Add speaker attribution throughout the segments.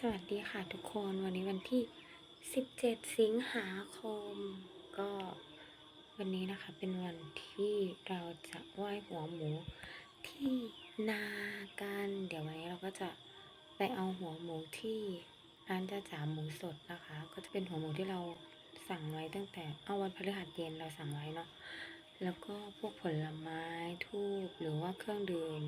Speaker 1: สวัสดีค่ะทุกคนวันนี้วันที่ 17 สิงหาคม ก็วันนี้นะคะเป็นวันที่เราจะไหว้หัวหมูที่นากัน เดี๋ยววันนี้เราก็จะไปเอาหัวหมูที่ร้านจ้าจ๋าหมูสดนะคะ ก็จะเป็นหัวหมูที่เราสั่งไว้ตั้งแต่เอาวันพฤหัสเย็นเราสั่งไว้เนาะแล้วก็พวกผลไม้ทูบหรือว่าเครื่องดื่ม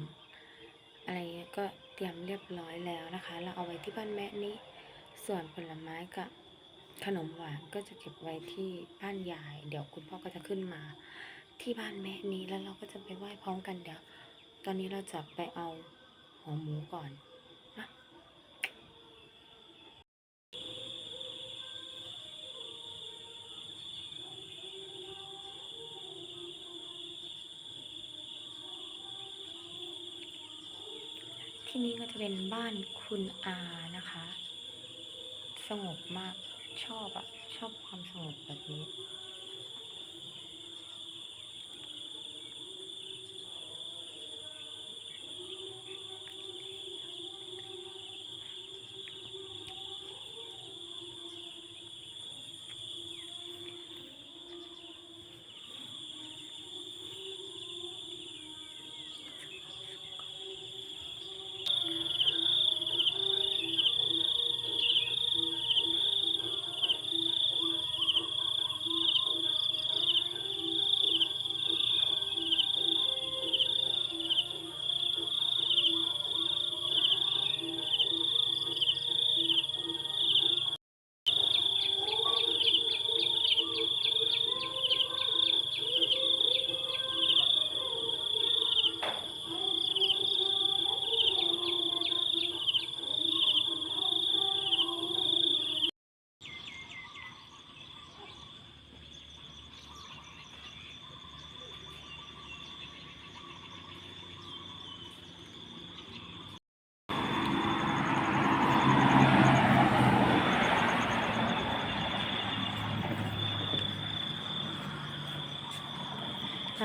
Speaker 1: อะไรเงี้ยก็เตรียมเรียบร้อยแล้วนะคะ เราเอาไว้ที่บ้านแม่นี้ ส่วนผลไม้กับขนมหวานก็จะเก็บไว้ที่บ้านยาย เดี๋ยวคุณพ่อก็จะขึ้นมา ที่บ้านแม่นี้แล้วเราก็จะไปไหว้พร้อมกันเดี๋ยว ตอนนี้เราจะไปเอาหัวหมูก่อน ที่นี่ก็จะเป็นบ้านคุณอานะคะ สงบมากชอบอะชอบความสงบแบบนี้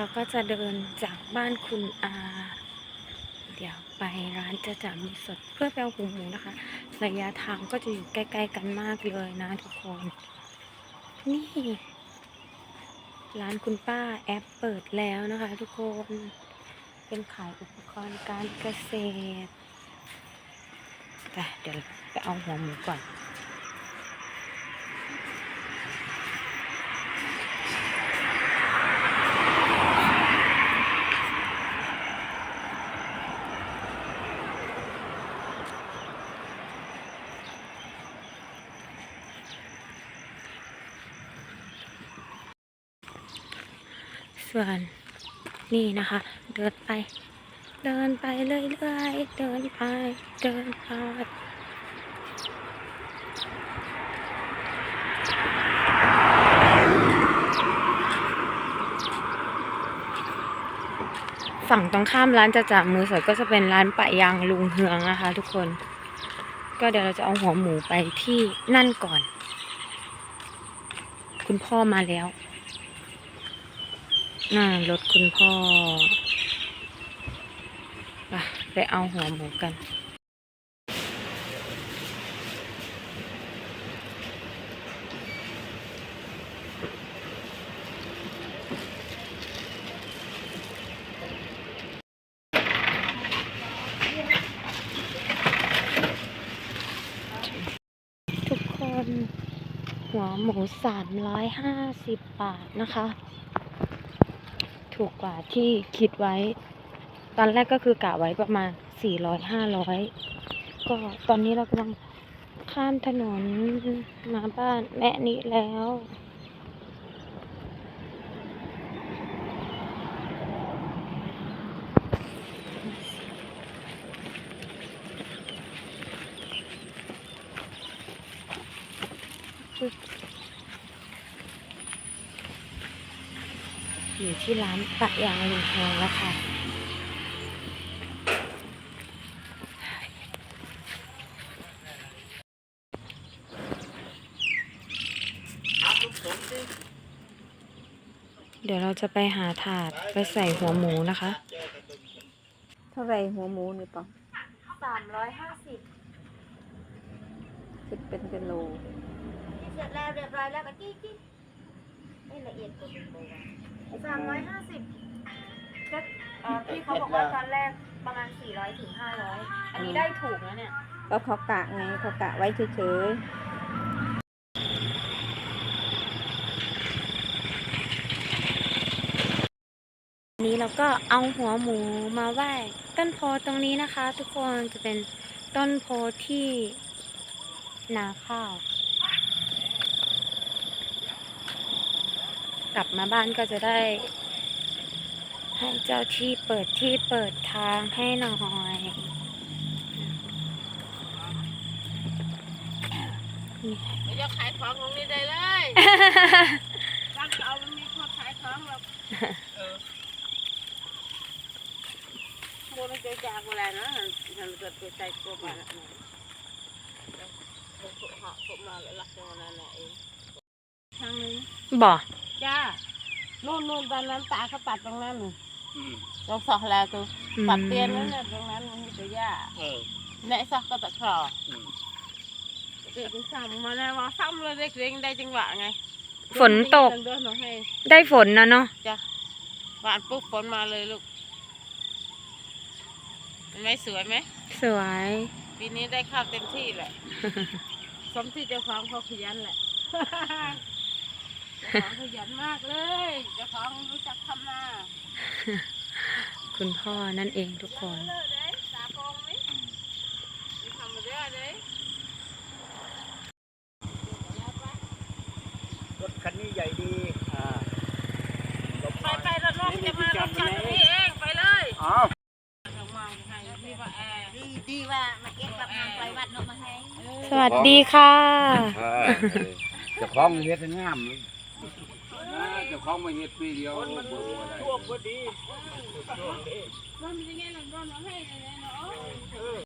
Speaker 1: เราก็จะเดินจากบ้านคุณอา เดี๋ยวไปร้านจะจ่ามีสดเพื่อไปเอาหูหมูนะคะ ระยะทางก็จะอยู่ใกล้ ๆ กันมากเลยนะทุกคน นี่ ร้านคุณป้าแอปเปิดแล้วนะคะ ทุกคน เป็นขายอุปกรณ์การเกษตรแต่เดี๋ยวไปเอาหัวหมูก่อน ส่วน นี่นะคะ เดินไป เดินไปเรื่อยๆ เดินไป เดินไปฝั่งตรงข้ามร้านจะจ่ามือสดก็จะเป็นร้านปะยางลุงเฮืองนะคะ ทุกคน ก็เดี๋ยวเราจะเอาหัวหมูไปที่นั่นก่อน คุณพ่อมาแล้ว น่ารถคุณพ่อไปไปเอาหัวหมูกันทุกคนหัวหมูสามร้อยห้าสิบบาทนะคะ ถูกกว่าที่คิดไว้ ตอนแรกก็คือกะไว้ประมาณสี่ร้อยห้าร้อยก็ตอนนี้เรากำลังข้ามถนนมาบ้านแม่นี้แล้ว ที่ร้านปะยางลุงแพงแล้วค่ะเดี๋ยวเราจะไปหาถาดไปใส่หัวหมูนะคะ
Speaker 2: เท่าไหรหัวหมูนี่ปะ
Speaker 1: สามร้อยห้าสิบ
Speaker 2: เป็นเป็นโล
Speaker 3: เสร็จแล้วเรียบร้อยแล้วก็จี้จี้ให้ละเอียดกว่านี้เลย สามร้อยห้าสิบก็เอ่อพี่เขาบอกว่าตอนแรกประมาณสี่ร้อยถึงห้าร้อยอันนี้ได้ถูกนะเนี่ย
Speaker 2: ก็เขากะไงเขากะไว้เฉย
Speaker 1: วันนี้เราก็เอาหัวหมูมาไหว้ต้นโพตรงนี้นะคะ ทุกคนจะเป็นต้นโพที่นาข้าว กลับมาบ้านก็จะได้ ให้เจ้าที่เปิดที่เปิดทางให้หน่อยนี่
Speaker 4: จะขายของตรงนี้ได้เลยรักเอามันมีคนขายของหรอกเออโมนจะจากเวลานะฉันเกิดตัวใจตัวมาแล้วนะผมเหาะผมมาแล้วรักจังวันนั้นเองทางนึง
Speaker 1: บ่
Speaker 4: จ้านู่นนู่นตอนนั้นตาเขาตัดตรงนั้นตรงสอกแล้วตัวตัดเตียนนั่นแหละตรงนั้นมันมีแต่หญ้าในซอกก็ตะครอเด็กซ้ำมาแล้วว่าซ้ำเลยเด็กเร่งได้จังหวะไง
Speaker 1: ฝนตก
Speaker 4: เดินหน่อยให้
Speaker 1: ได้ฝนนะเนาะ
Speaker 4: จ้ะหวานปุ๊บฝนมาเลยลูกเห็นไหมสวยไหม
Speaker 1: สวย
Speaker 4: ปีนี้ได้ข้าวเต็มที่แหละ สมที่เจ้าของเขาขยันแหละเจ้า ของขยันมากเลยเจ้าของรู้จักทำนา
Speaker 1: คุณพ่อนั่นเองทุกคน
Speaker 4: เลิกเลยสาโปงไหมมีทำมาเรื่อยเลย
Speaker 5: รถคันนี้ใหญ่ดีอ่า
Speaker 4: ไปไปรถน้องจะมารถฉันนี่เองไปเลย
Speaker 5: อ้าว
Speaker 4: ทำมาให้พี่ว่าแอร์
Speaker 3: ดีดีว่ามาเก็บกับงานไปวัดเนาะมาให้
Speaker 1: สวัสดีค่ะ
Speaker 6: เจะคล้าของเฮ็ดให้งาม เจะคล้าของมาเฮ็ดปีเดียว
Speaker 5: คนมัน
Speaker 6: เบิ่งบ่ได้
Speaker 5: ท่วมพอดี
Speaker 4: รถมียังไงหลังรถน้องให้เลยเนาะ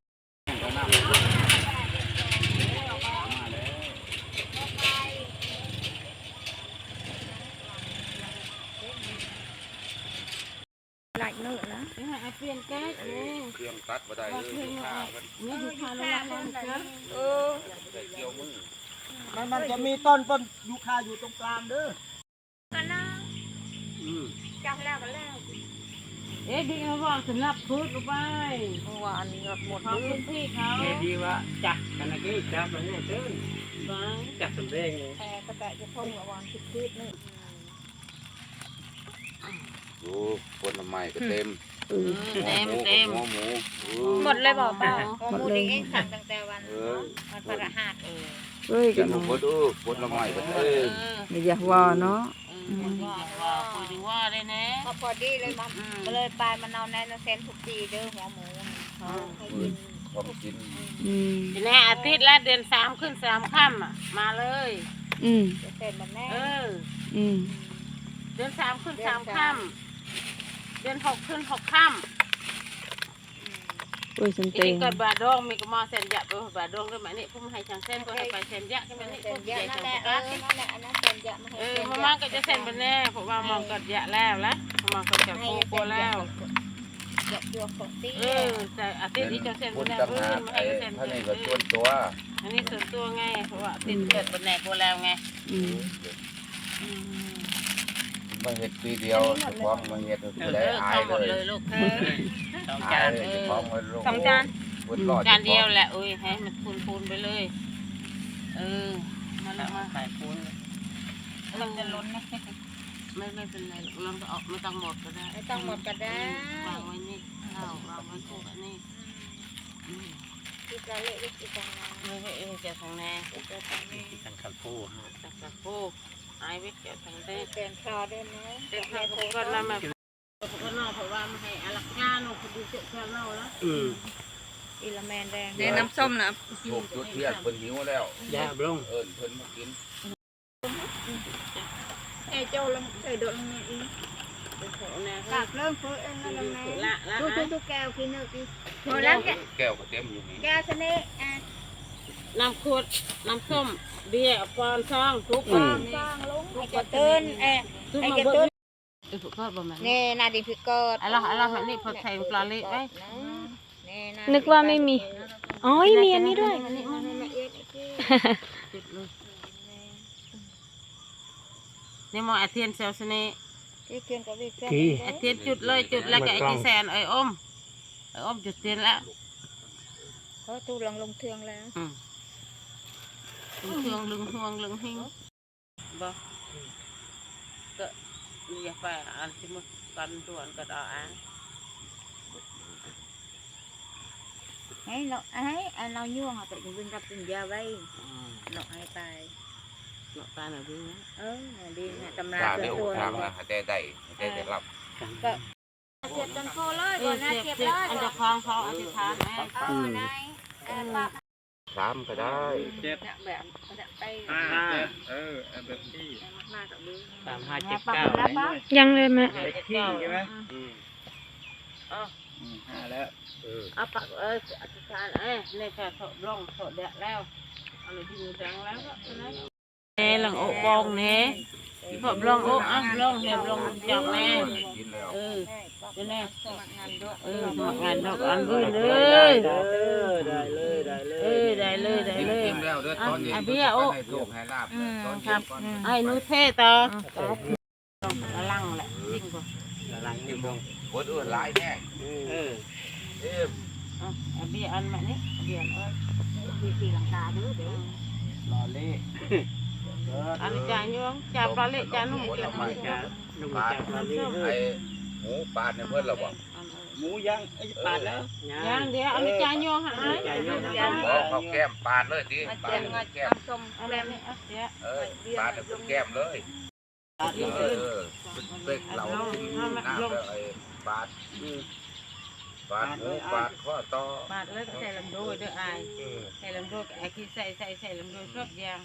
Speaker 2: ๆหลายเนื้อนะ
Speaker 4: นี่ให้เปลี่ยนแก๊สนี่
Speaker 6: เครื่องตัดบ่ได้เลยข้าวมัน
Speaker 4: นี่ดูทานแล้วนะจ๊ะ
Speaker 5: เออ
Speaker 6: ได้เกี่ยวมือ
Speaker 5: มันมันจะมีต้นต้นยูคาอยู่ตรงกลางเด้อ
Speaker 3: กันนะ
Speaker 5: อืม
Speaker 3: จำแล้วกันแล้ว
Speaker 4: เอ๊ะดีเขาบอกสำหรับพุทธไป
Speaker 2: เมื่อวานก็หมด
Speaker 4: ขอบคุณพี่เขา
Speaker 5: เดี๋ยวดีว่าจักกันนะกี้จับมันเนี่ยเด้อ
Speaker 4: บ้าง
Speaker 5: จักสำเร็จเลย
Speaker 2: แอร์ก็แต่จะพ่นเมื่อวานคิดคิดนี่
Speaker 6: ดูผลไม้ก็เต็ม
Speaker 2: เออ
Speaker 4: เต็มเต็ม
Speaker 6: หัวหมูเออ
Speaker 1: หมดเลยบอกป้า
Speaker 3: หมูเองสั่งตั้งแต่วัน
Speaker 6: เออ
Speaker 3: วันพระหัส
Speaker 4: เออ
Speaker 2: เฮ้ย
Speaker 6: กิ
Speaker 2: กันน
Speaker 6: บ่เบิดเออผลไม้ก็
Speaker 4: เอ
Speaker 6: เต็
Speaker 4: อ
Speaker 6: ม
Speaker 2: ไม่อยากว่าเนาะ
Speaker 4: ว่าคุยดีว่าได้นะ
Speaker 3: ก็พอดีเลยมันก็เลยไปมันเอาแนนเซนทุกปีเด้อหัวหมูเขาให้กิน
Speaker 6: ของกิน
Speaker 2: อืม
Speaker 4: ทีนี้อาทิตย์ละเดือนสามขึ้นสามค่ำอะ มาเลย
Speaker 2: อืม
Speaker 3: เซนมันแน่
Speaker 4: เออ
Speaker 2: อืม
Speaker 4: เดือนสามขึ้นสามค่ำเดือนหกขึ้นหกค่ำ
Speaker 2: โอ้ยฉัน
Speaker 4: อี
Speaker 2: เต็ง
Speaker 4: กก็บาดองมีก็มาเซนยะไปบาดองด้วยมันนี่พุ่มให้ช่างเส้นก็ให้ไปเซนยะใช่ไหมนี่
Speaker 3: เสร็
Speaker 4: พุ่
Speaker 3: จ
Speaker 4: ม
Speaker 3: เย
Speaker 4: ให
Speaker 3: อะ
Speaker 4: ญ่
Speaker 3: นั่น
Speaker 4: ช่าง
Speaker 3: แหละ
Speaker 4: ป
Speaker 3: เอ
Speaker 4: ระ
Speaker 3: อนั่นแหละอันนั้นเสร็จเยอะมาให้
Speaker 4: เออ
Speaker 3: เสร็จ
Speaker 4: มา
Speaker 3: เย
Speaker 4: มา
Speaker 3: อะ
Speaker 4: ก็จะเซ็นไปแน่เพราะว่ามองก็ยะแล้วละมองก็จะ
Speaker 3: ให้
Speaker 4: โก
Speaker 3: เสร็จ
Speaker 4: แล้ว
Speaker 3: เยอะตัวของตี
Speaker 4: เออแต่อาทิตย์นี้จะเซ็น
Speaker 6: ผ
Speaker 4: ไป
Speaker 6: ล
Speaker 4: แล้ว
Speaker 6: ต่าง
Speaker 4: เอ
Speaker 6: หา
Speaker 4: อกมา
Speaker 6: ไอ้
Speaker 4: ให้เซ็น
Speaker 6: ท่าน
Speaker 4: เอ
Speaker 6: นี่ก็ส่ว
Speaker 4: อน
Speaker 6: ตัว
Speaker 4: อันนี้ส่วนตัวไงเพราะว่าอาทิตย์เกิดเป็นแหนกโกแล้วไง
Speaker 2: อืม
Speaker 4: อืม
Speaker 6: มาเฮ็ดปีเดียวเจะคล้าของมาเฮ็ด
Speaker 4: เอ
Speaker 6: บ่
Speaker 4: อ
Speaker 6: ได้อา
Speaker 4: เข้ายหมด
Speaker 6: เล
Speaker 4: เลยยลูกเออ
Speaker 5: สอง
Speaker 6: อา
Speaker 5: จายน
Speaker 6: เลยเจะคล้าของมาลง
Speaker 1: สองจาน
Speaker 6: เบิดรอด
Speaker 4: จานเดียวแหละอุ้ยให้มันคูณคูณๆไปเลย เออมาแล้วมา
Speaker 5: ขายปูน
Speaker 3: มันจะล้นนะ
Speaker 4: ไม่ไม่เป็นไรหรอกเราก็ออกไม่ต้องหมดก็ได้
Speaker 3: ไม่ต้องหมดก็ได้
Speaker 4: วางไว้นี่ข้าววางไว้คู่กันนี่อืม
Speaker 3: คิดละเละคิดจังนะ
Speaker 4: ไม่ไม่เออเจ้าทางแน่
Speaker 3: คิดละจังนะ
Speaker 5: ที่กันขันปู
Speaker 4: จากจากคู่ หายไปเจ้าทางเด้
Speaker 3: เปลี่ยนครอด้วยนะ
Speaker 4: เด็กข้าวคู่ก็นำมาก็นอกเพราะว่าไม่ให้อลักงานคุณดูเจ้าข้าวเน่าแล้ว
Speaker 5: อืม
Speaker 3: อิลาแมนแดง
Speaker 2: ในน้ำส้มนะ
Speaker 6: ถูกจุดเทียนเพิ่นหิวแล้ว
Speaker 5: ย่าบลง
Speaker 6: เอิ้นเพิ่นมากิน
Speaker 3: เอ้โจลงเอ้โดดลงนี่อี
Speaker 4: แน่
Speaker 3: กากเริ่มฟื้นแล้วลง
Speaker 4: ละ
Speaker 3: นะ
Speaker 4: ละ
Speaker 3: ทุกทุกทุกแก้วกินเนื้อกินพอแล้วแก
Speaker 6: แก้วก็เต็มอยู่นี่
Speaker 3: แก้วชนิดอะ
Speaker 4: น้ำขวดน้ำส้มเบียร์ปอนซองทุก
Speaker 3: ฟองฟองลงไอ้กระตื้นเอ้
Speaker 4: ทุก
Speaker 3: ไอ้
Speaker 4: มาก
Speaker 3: ระ
Speaker 4: เบิ
Speaker 3: ตื้
Speaker 4: ด
Speaker 3: น
Speaker 4: ไอ้พวกก็ประมาณ
Speaker 3: นี่นาดีพิกอด
Speaker 4: อะไรอะไรแบบนี้พอใส่ปลาเละไว้
Speaker 1: นึกว่าไม่มี อ๋อมีอันนี้ด้วย
Speaker 3: นี่มันไม่เอ็ด
Speaker 4: จุดเลยนี่มองอาเทียนเซลสเน่
Speaker 3: พี่เกียนกับพี่เกียน
Speaker 4: อาเทียนจุดเลยจุดแล้วก็ไอ้ที่แซนไอ้อมไอ้อมจุดเทียนแล้ว
Speaker 3: เขาตูลงลงเทืองแล้ว
Speaker 4: อืม ลึงเทืองลึงห่วงลึงหิงบ่ก็อย่าไปอ่านที่มุดกันตัวนก็ได้อ่าน
Speaker 3: ให้เราให้เราย่วงอะแต่ยังวิ่งกับเป็นยาไว้หนอกให้ไป
Speaker 4: เนาะตาหน่อยดีนะ
Speaker 3: เออดีนะตำรา
Speaker 6: ตา
Speaker 3: ส่ว
Speaker 6: เดี
Speaker 3: น
Speaker 6: ยว
Speaker 3: ตัว
Speaker 6: ทางนะหาได้ได้ได้ได้รับ
Speaker 3: ก็เจ็บจนโคเลย
Speaker 4: เอ
Speaker 3: ก่อ
Speaker 4: อน
Speaker 3: นะ
Speaker 4: เจ็บ
Speaker 3: เจ็บ
Speaker 4: เจ็บ
Speaker 3: เลย
Speaker 4: อันจะคล้องเขาอธิษฐานแม่
Speaker 3: เออนายเออปะ
Speaker 6: สามก็ได้
Speaker 5: เจ็ด
Speaker 3: เนี่ยแบบแบบไป
Speaker 5: ห้าเจ็ดเออเอาแบบที่
Speaker 3: มากกับมือ
Speaker 5: สามห้าเจ็ด
Speaker 3: ปะ
Speaker 5: เก้า
Speaker 3: แล้วปะ
Speaker 1: ยังเลยแม่
Speaker 5: เลขที่ใช่ไหมอืม
Speaker 4: เออ
Speaker 5: อืมห้าแล้ว
Speaker 6: เออ
Speaker 4: เอาปากเอออธิษฐานเอ้ยนี่ค่ะโถร่องโถเดะแล้วเอาเลยที่มือแดงแล้วก็นะเอ้หลังอกบองเนี่ย ที่ผมลองอกอะลองเห็นลองจับแม่เออเดี๋ยวแน่เออสมัครงานดอกอันบื้นเลย
Speaker 5: เออได้เลยได้เล
Speaker 4: เอยอได้เลยได้เลย
Speaker 6: กินแล้วเด้อตอนนี้
Speaker 4: อะเบี้ยโอ้
Speaker 6: ให้ลูกให้ลาบตอนเย็นก่อน
Speaker 4: ไอ้หนูเท่ต่อต้องกระลังแหละจริงกว่า
Speaker 5: หลังนี่มอง
Speaker 6: คนอื่นหลายแน่
Speaker 5: เออ
Speaker 6: เอ๊ะ
Speaker 4: เอาเอาเบี้ยอันมานี่เบี้ยอันเอ้ย
Speaker 3: มีปีหลังคาด้วยเดี๋ยว
Speaker 5: รอเล่ ออ
Speaker 4: อันนี้จานยวงจับปลาเล็กจานนุ่ม
Speaker 6: ผล
Speaker 4: จับ
Speaker 6: ไม้
Speaker 5: จะนุ่มจับรอเล่เอ
Speaker 6: ไอ้
Speaker 5: อ
Speaker 6: หมูปาดเนี่ยเพิ่นและบ่
Speaker 5: หมูย่างไอ้ยปาดแล้ว
Speaker 4: ย่างเดี๋ยวอันนี้จานยวงหาไอ้
Speaker 6: บอกเขาแก้มปาดเลยดิ
Speaker 3: มา
Speaker 6: ปา
Speaker 3: เจีย
Speaker 6: ด
Speaker 3: นมา
Speaker 6: แก้ม
Speaker 3: ทำส้ม
Speaker 4: เอา
Speaker 3: แก
Speaker 4: แล้
Speaker 3: ม
Speaker 4: นี่เอาเดี๋ยว
Speaker 6: เออปาดเป็นแก้มเลย
Speaker 5: ปาด
Speaker 6: เอ
Speaker 5: เลย
Speaker 6: อเป็กเราน้ำแล้วไอ้ปาดปาดหูปาดข้อต่อบา
Speaker 4: ดแล้วก็ใส่ลำโดยเด้ออาย
Speaker 6: เออ
Speaker 4: ใส่ลำโดยไอ้ที่ใส่ใส่ใส่ลำโดยครบยาง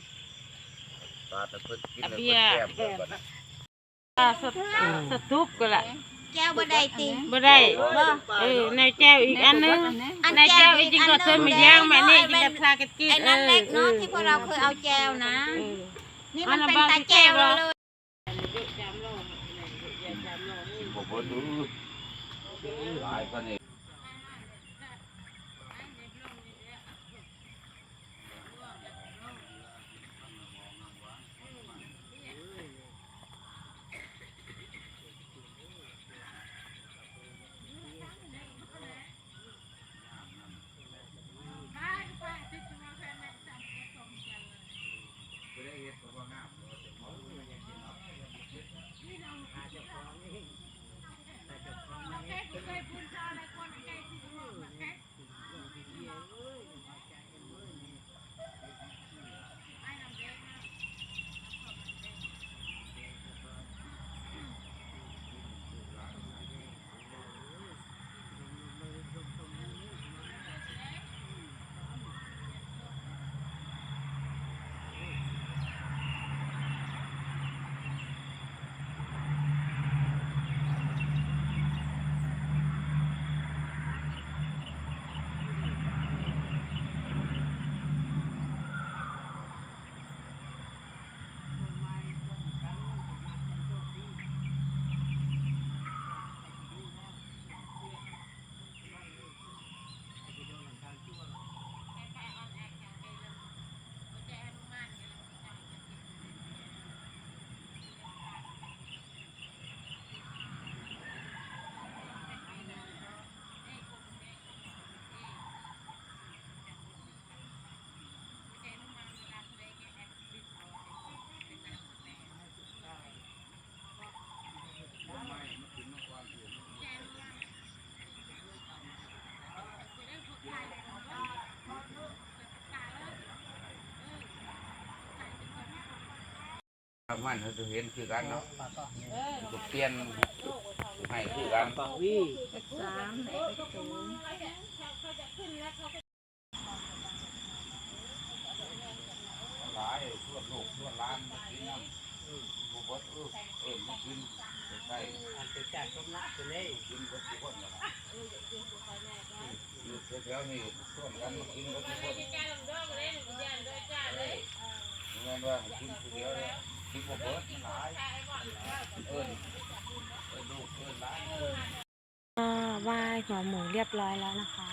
Speaker 6: ปาดแล้วเพิ่นกิน
Speaker 4: อะ
Speaker 6: แล้ว
Speaker 4: เบี้
Speaker 6: เพิ่
Speaker 4: ย
Speaker 6: นแก้มเลยบัดนั้น
Speaker 4: อ่าสดสตุกก็ละ
Speaker 3: แก้วบ่ได้ตี
Speaker 4: บ่ได้เออในแก้วอีกอันนึงในแก้วอีกจริงก็เธอมีย่างมานี่จริงก็พลากระจิต
Speaker 3: ไอ้นั่นเล็กเนาะที่พวกเราเคยเอาแจวนะ นี่มันเป็นตาแก้วเลย
Speaker 6: บอกว่าดูหลายคนนี่ มันเขาจะเห็นคือกันเนาะจะเปลี่ยนให้คือกัน
Speaker 5: ปากวี่
Speaker 3: สามเอ็กซ์ศูนย์
Speaker 6: หลายทั่วโลกทั่วล้านมากินน้ำบุบดเออเออมากินใกล้
Speaker 5: อันจะจัดต้มน้ำไปเลย
Speaker 6: ๆกินก็ทุกคนนะอยู่แถวๆนี้ส่วนกันมากินก็ทุกคนเออเหมือนว่ากินคนเดียวเลย กินบ่เบิดหลายเออเออลูกเออหลาน
Speaker 1: ก็ไหว้หัวหมูเรียบร้อยแล้วนะคะ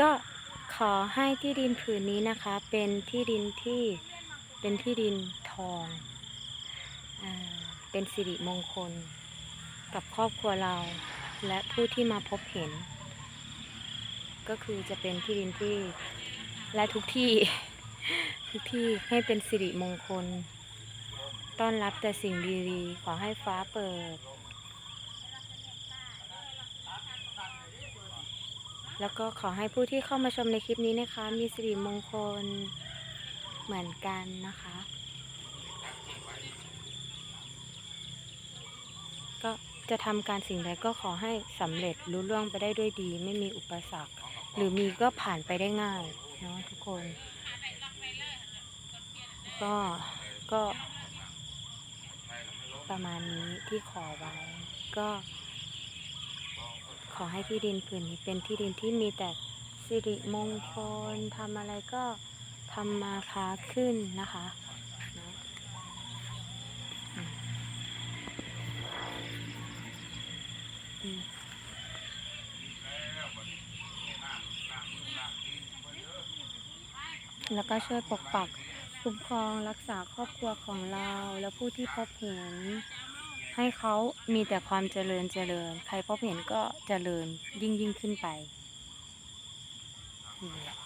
Speaker 1: ก็ขขอให้ที่ดินผืนนี้นะคะ เป็นที่ดินที่เป็นที่ดินทองอ่าเป็นสิริมงคล กับครอบครัวเรา และผู้ที่มาพบเห็น ก็คือจะเป็นที่ดินที่และทุกที่ ทุกที่ให้เป็นสิริมงคล ต้อนรับแต่สิ่งดีๆ ขอให้ฟ้าเปิด แล้วก็ขอให้ผู้ที่เข้ามาชมในคลิปนี้นะคะ มีสิริมงคลเหมือนกันนะคะ ก็จะทำการสิ่งใดก็ขอให้สำเร็จรู้ล่วงไปได้ด้วยดี ไม่มีอุปสรรค หรือมีก็ผ่านไปได้ง่ายเนาะทุกคน ก็ก็ ประมาณนี้ที่ขอไว้ ก็ ขอให้ที่ดินผืนนี้เป็นที่ดินที่มีแต่สิริมงคลทำอะไรก็ทำมาค้าขึ้นนะคะแล้วก็ช่วยปกปัก คุ้มครองรักษาครอบครัวของเราและผู้ที่พบเห็น ให้เขามีแต่ความเจริญเจริญ ใครพบเห็นก็เจริญยิ่งยิ่งขึ้นไปนี่แหละ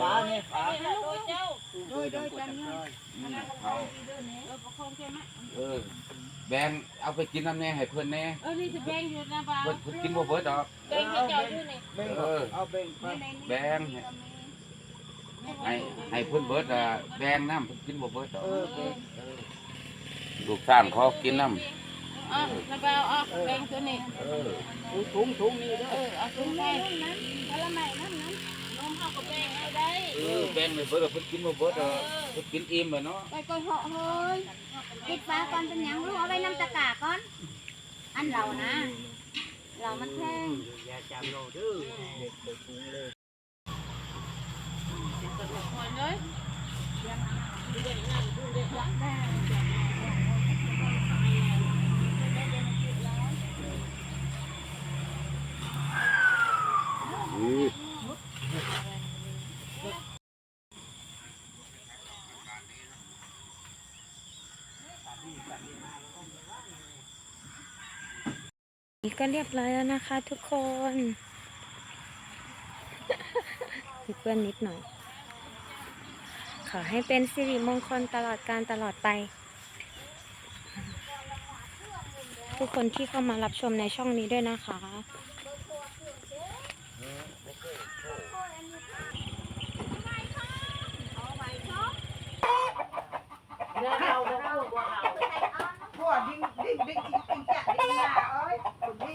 Speaker 5: ฟ้า เนี่ยฟ้า
Speaker 6: โดยโดยจังเลยเขาเออแบ่งเอาไปกินน้ำแน่ให้เพื่อนแน่
Speaker 4: เออนี่จะแบ่งอยู่นะบ้า
Speaker 6: เพื่อนเพิ่นกินบ่เบิดดอก
Speaker 4: แบ่งให้เจ้าด้วยนี่
Speaker 5: เบ่ง
Speaker 6: เออ
Speaker 5: เอาเบ่งไป
Speaker 6: แบ่งให้ให้เพื่อนเบิดอะแบ่งน้ำเพิ่นกินบ่เบิดดอก
Speaker 5: เออเบ่ง
Speaker 6: เออลูกสร้างเขากินน้
Speaker 4: อะนะบ้าอะแบ่งตัวนี้ำ
Speaker 6: เออ
Speaker 5: ถุงถุงนี่เด้อ
Speaker 4: เออเอาถุงให้ผลไม้นั่นนั้นนมเขาก็แบ่งให้ได้
Speaker 6: เออแบ่งให้เบิดอะเพิ่นกินบ่เบิดดอกเพิ่นกินอิ่มเลยเนาะ
Speaker 4: ไปก้อยเหาะเฮ้ย
Speaker 3: ปิดฟ้าก่อนเป็นหยังลูกเอาไว้น้ำตะกร้าก่อนอันเรานะเรามันแพง
Speaker 5: อย่าจำเราเด้อเด็กไปถุงเลย
Speaker 4: ค นเลย
Speaker 1: นี่ก็เรียบร้อยแล้วนะคะทุกคนมีเพื่อนนิดหน่อย ขอให้เป็นสิริมงคลตลอดการตลอดไป ทุกคนที่เข้ามารับชมในช่องนี้ด้วยนะคะ
Speaker 4: เดี๋ยวเราเดี๋ยวเราบ่เอา
Speaker 5: พวกดิ้งดิ้งดิ้งดิ้งดิ้งจะดิ้งยา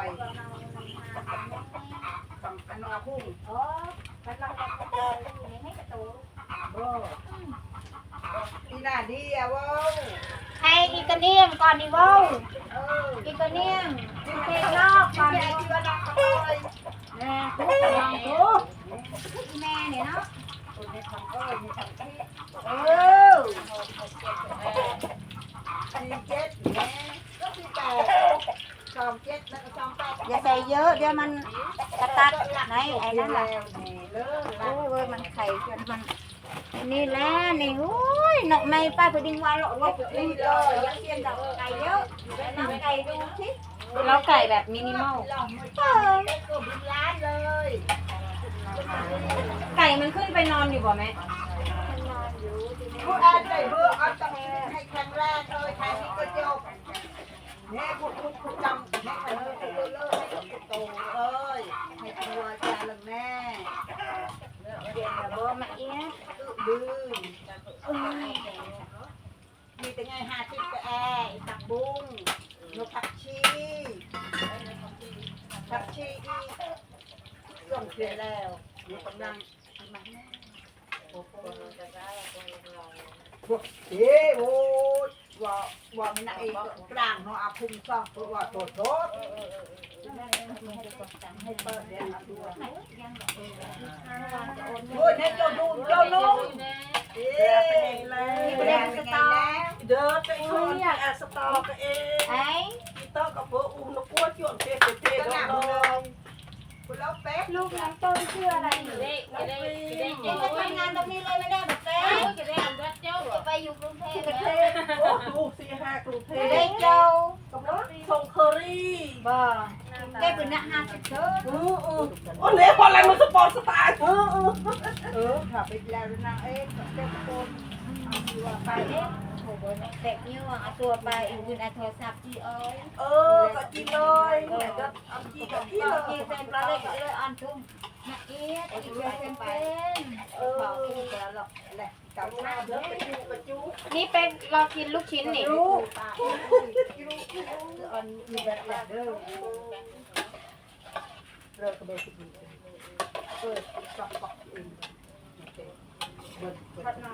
Speaker 5: อยสองพันอาพุ่ง
Speaker 3: โอ้พัดลมกับกระโดดนี่ให้กระตู
Speaker 5: โอ้อีน่าดีอะว้
Speaker 3: ให้กินกระเนียมก่อนดิว้
Speaker 5: เออ
Speaker 3: กินกระเนียมกินเพลงลอกก่อนดิ
Speaker 5: ที่ว่าน้องเลย
Speaker 3: แม่ทุกกลังทุกแม่เนี่ยเนาะ
Speaker 5: คนนี้ทำเอ้ยนี่ทำที่
Speaker 3: เออ
Speaker 5: สี่เจ็ดแม่ก็สี่แปดสองเจ็ดแล้วก็สองแปด
Speaker 3: อย่าใส่ เยอะเดี๋ยวมันกระตัดไหนไอ้นั่นแหละ
Speaker 5: แล้วนี่เลิก
Speaker 3: โอ้ยเว้ยมันไข่จนมันนี่แหละนี่โอ้ยหนักไม่ป้าไปดึงว่าหรอกว่าอุ้ยเลยยังเสียนดอกไก่เยอะน้ำไก่ดูสิ
Speaker 1: แล้วไก่แบบมินิมอล
Speaker 5: เราไม่เจอได้ตัวบินล้านเลย
Speaker 1: ไก่มันขึ้นไปนอนอยู่บ่แม่
Speaker 5: ผู้อ่านใจเบื่อเอาต้องให้แข็งแรงเลยแค่นี้ก็จบ แม่พวกคุณคุณจำให้มันเลยเลิกให้กับโตเอ้ยให้ตัวจาละแม่
Speaker 3: เดี๋ยวเบอร์มาเอี้ย
Speaker 5: ดื้อมีแต่ไงหาทิพย์แอร์ตักบุ้งนกผักชีผักชีอีส่งเสียแล้วอยู่กำลังมาแน่พวกเอ้โอ้ย ว่าว่ามันไอ้กลางเนาะอาพุ่มซ่องตัวว่าโดดโดดให้เปิดเดี๋ยวเอาตัวโอ้ยเนี่ยเจ้าดูเจ้านุ่งเอ๊ะเลยเดินสตอเดินไปชนแอสตอก็เอง
Speaker 3: ไอ้
Speaker 5: ต้องกับเบอร์อุ้มแล้วกลัวจวนเจ๊เจ๊ก็หนักเลยคุณแล้วเป๊ะ
Speaker 3: ลูกน้ำต้นชื่ออะไรอยู่ยังจะทำงานตรงนี้เลยไม่ได้แบบเต้จะ ไปอยู่กรุงเทพ
Speaker 5: ประเท
Speaker 3: นะ
Speaker 5: ศโอ้ดูสี่ห้ากรุงเท
Speaker 3: ได้
Speaker 5: พ
Speaker 3: เจ้า
Speaker 5: กับรถส่งเคอรี่
Speaker 3: บ่ได้เป็นนักห้าสิบเชิญ
Speaker 5: โอ้เนี่ยพออะไรมันสปอร์ตสไตล์เออเออเออถ้าไปแล้วนะเอ๊ะเต็มคนเอาไปเอ๊ะ
Speaker 3: เด็กนี่ว่าเอาตัวไปอีกวินเอาโทรศัพท์จีเอ้ย
Speaker 5: เออก็กินเลยก็เอาจีกับพี่
Speaker 3: ก็
Speaker 5: เลย
Speaker 3: จีเป็นปลาเล็กเลยอ่อนทุ่มนักเอียดอีกเป็นเป็น
Speaker 5: เออหรอกแหละเก่าหน้าเด้อไปจูไปจู
Speaker 1: นี่เป็นรอกินลูกชิ้นนี่
Speaker 5: รู้อันมีแบบแบบเด้อเลิกกับเบสิกเออกับกับเองเบิดเบิดห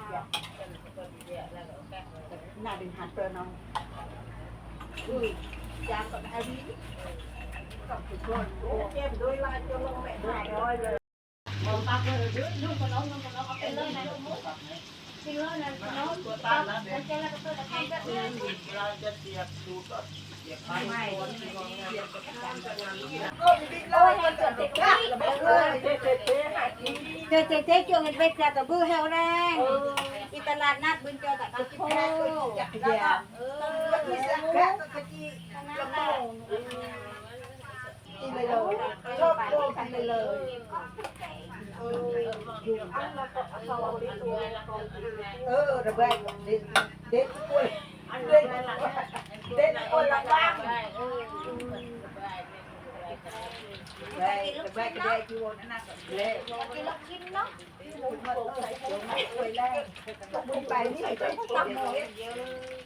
Speaker 5: น้าดึงหันเตอร์น้องอุ้ยยางกับไอ้นี่กับทุกคนโอ้เก็บด้วยลายจะลงแม่ห้าร้อยเลยมองตาเลยเด้อลูกคนน้องน้องคนน้องเอาไปเลยนะลูก
Speaker 3: จริงแล้วนะน้องตัวตั้งแล้วเนี่ยเจ้าแล้วก็ตัวตะไคร้ก็เอื้อน
Speaker 5: ก็มีเลยมันจะติดกันเลย เจ๊เจ๊หากิน
Speaker 3: เจ๊เจ๊เจ๊จงเงินไปจากตะบื้อเฮาแรงอีตลาดนัดบึงเจอกับตะโค
Speaker 5: อยากได้เออแล้วมีเสียงแค่ตะกี้ลำโพงกินเลยเลยชอบโดนกันเลยเอออยู่อันละก็ เอาไปตัวเอระเบิดเด็ดเด็ดกุ้ยเด็ดเด็ดคนละบ้างเลยระเบิดก็ได้ที่วันนั้นเลย
Speaker 3: กินแล้วกินเนาะ
Speaker 5: มึงไปนี่ไปทำหมาลงลืมไอ้ดักไอ้วันก่อนไม่ก็คือดูนลงมาเนาะตังมีน้องเกิดเองเราเล่นลง
Speaker 3: ได้ทรงเจอ
Speaker 5: อย่าเลยเอ้ย
Speaker 3: ไม่
Speaker 5: โอ้ขังไปนี่เลยรักนะคุณคุณจบคุยด้วยเยม
Speaker 3: เอ้ปักอาจารย์กันะ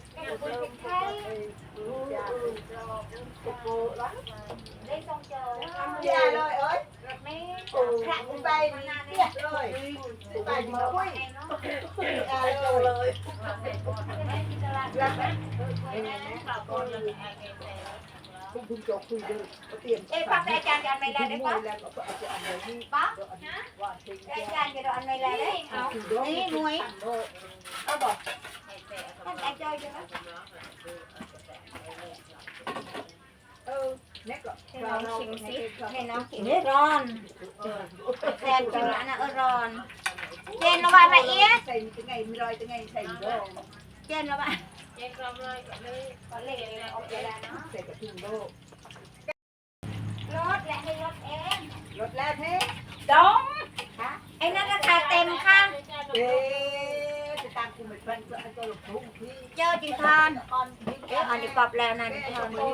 Speaker 5: วก็เอาไปอันนี้
Speaker 3: ปะ
Speaker 5: ว่าทิ้ง
Speaker 3: อาจารย์จะโดนไม่ได้เลยเอานี่มวย
Speaker 5: เอ
Speaker 3: ให้น้องชิมสิให้น้องชิมร้อนแทนจังละนะเออร้อน เจนระบายละเอียด
Speaker 5: ใส่ยังไงมีรอยยังไงใส่ดอง
Speaker 3: เจนระบายเจนระบายก็เลยก็เลยโอเคแล้วเนาะ
Speaker 5: ใส่กระถิ่นโลก
Speaker 3: รถและให้รถเอง
Speaker 5: รถแรกนี่
Speaker 3: ดงไอ้นั่นราคาเต็มค่ะ
Speaker 5: เอ๊จะตามคุณเหมือนกันก็ตัวหลบทุ่งที่
Speaker 3: เจ้าจิทานเอ๊ะอันนี้ปรับแล้วนะจิทาน
Speaker 5: นี่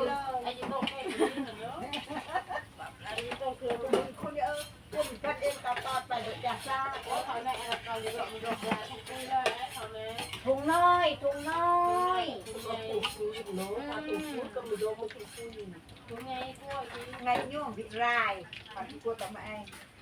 Speaker 3: ถุงน้อยถุงน้อย
Speaker 5: ก็
Speaker 7: ก็ไม่รู้มันคือคุย
Speaker 4: Cũng ngay cua chứ
Speaker 7: ไงยุ่งผิดรายฝันกลัวต่อมาเอง
Speaker 3: เย้นยามไปหนักให้เงินมาโอ้ยหน่วยอารมณ์ดีเลยเด็กเออเออดีแล้วแกได้อยู่กับร้านไงแกเลยมีความสุขสบาย
Speaker 4: Cái lời đấy
Speaker 7: เดี๋ยวลอง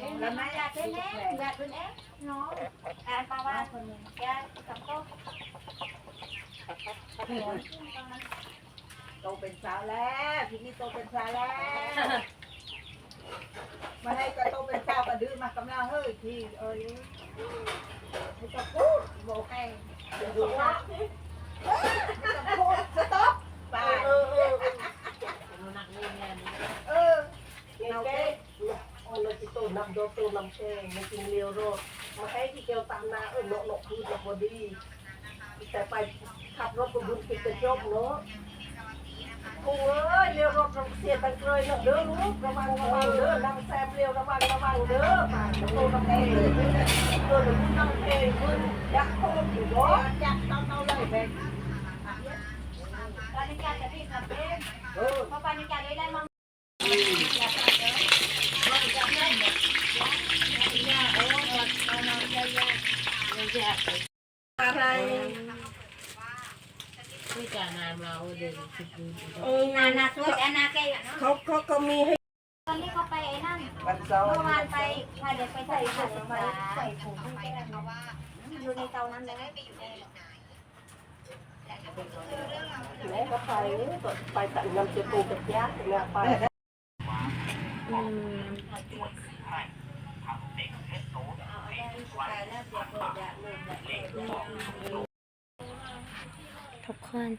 Speaker 7: อ้มาดีกับยา
Speaker 3: เย็นแล้วพี่
Speaker 7: เออมาดีกับยาโตโตโชกกับพวกกับใส่กับซ้ำเป็นยาแอนยาแอน
Speaker 3: แล้วไม่อยากเป็นแอ๊อยากเป็นแอ๊เนาะแอนปาว่าคนนึงแกกับโต๊ะ
Speaker 7: โตเป็นสาวแล้วพี่นี่โตเป็นสาวแล้วมาให้ก็โตเป็นสาวก็ดื้อมากำลังเฮ้ยพี่เอ้ยไม่ต้องพูดบอกให้ดูว่าไม่ต้องพูดสต๊อปไป
Speaker 4: Nó nặng lên nha
Speaker 7: เออเราแค่โอ้ เราจะตูนำโดตูนำเชงมากินเรียวโรดมาให้ที่เกียวตามนาเออโลโลคือจะพอดีแต่ไปขับรถบนบุญติดกระจกเนาะกูเอ้ยเรียวรถเราเสียตังเลยเนะเด้อลูกระวังระวังเด้อนำแซมเรียวระวังระวังเด้อปานจะโตนำเองเลยเออหรือคุณนำเองคุณยักษ์โตอยู่เนาะยักษ์เต้าเต้าเลยแบง
Speaker 3: ปานิจาจะพี่ขับเอง
Speaker 7: เออ
Speaker 3: เพราะปา จาได้ได้มา
Speaker 7: อะไร
Speaker 4: Cái trà này mà ôi để chụp
Speaker 7: เออ
Speaker 3: นานาสวยแอนนาแกอะเนาะ
Speaker 7: เขาเขาก็มีให้
Speaker 3: ตอนนี้เขาไปไอ้นั่น
Speaker 7: เมื่
Speaker 3: อวานไปพาเด็กไปใส่ถุงมาใส่ถุงให้แกเพราะว่าอยู่ในเตานั้นเลย
Speaker 7: แม่ก็ไปไปตัดเงินจะปูกับยาเนี่ยไป
Speaker 1: อืม ทุกคน